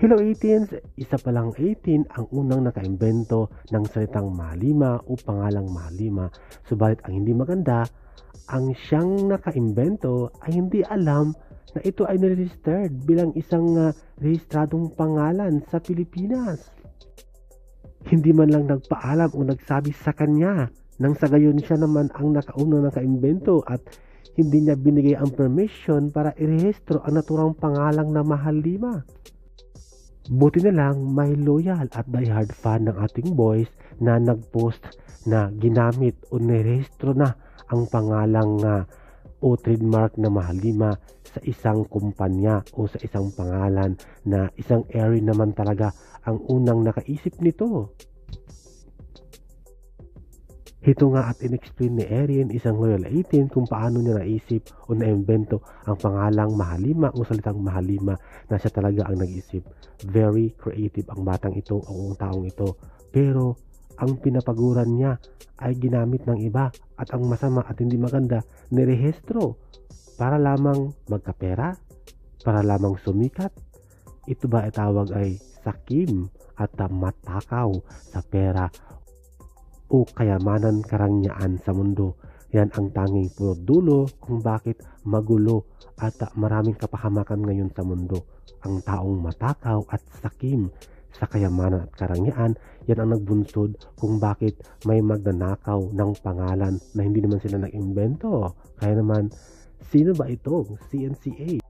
Hello 18s! Isa pa lang 18 ang unang nakaimbento ng salitang malima o pangalang malima. Subalit ang hindi maganda, ang siyang nakaimbento ay hindi alam na ito ay na-registered bilang isang uh, rehistradong pangalan sa Pilipinas. Hindi man lang nagpaalam o nagsabi sa kanya nang sa gayon siya naman ang nakaunang nakaimbento at hindi niya binigay ang permission para irehistro ang naturang pangalang na Mahalima. Buti na lang may loyal at diehard fan ng ating boys na nagpost na ginamit o nirehistro na ang pangalang uh, o trademark na Mahalima sa isang kumpanya o sa isang pangalan na isang area naman talaga ang unang nakaisip nito. Ito nga at inexplain ni Erin, isang loyal 18, kung paano niya naisip o naimbento ang pangalang Mahalima o salitang Mahalima na siya talaga ang nag-isip. Very creative ang batang ito o ang taong ito. Pero ang pinapaguran niya ay ginamit ng iba at ang masama at hindi maganda nirehestro para lamang magkapera, para lamang sumikat. Ito ba itawag ay sakim at matakaw sa pera o kayamanan karangyaan sa mundo. Yan ang tanging punot dulo kung bakit magulo at maraming kapahamakan ngayon sa mundo. Ang taong matakaw at sakim sa kayamanan at karangyaan, yan ang nagbunsod kung bakit may magnanakaw ng pangalan na hindi naman sila nag-imbento. Kaya naman, sino ba ito? CNCA.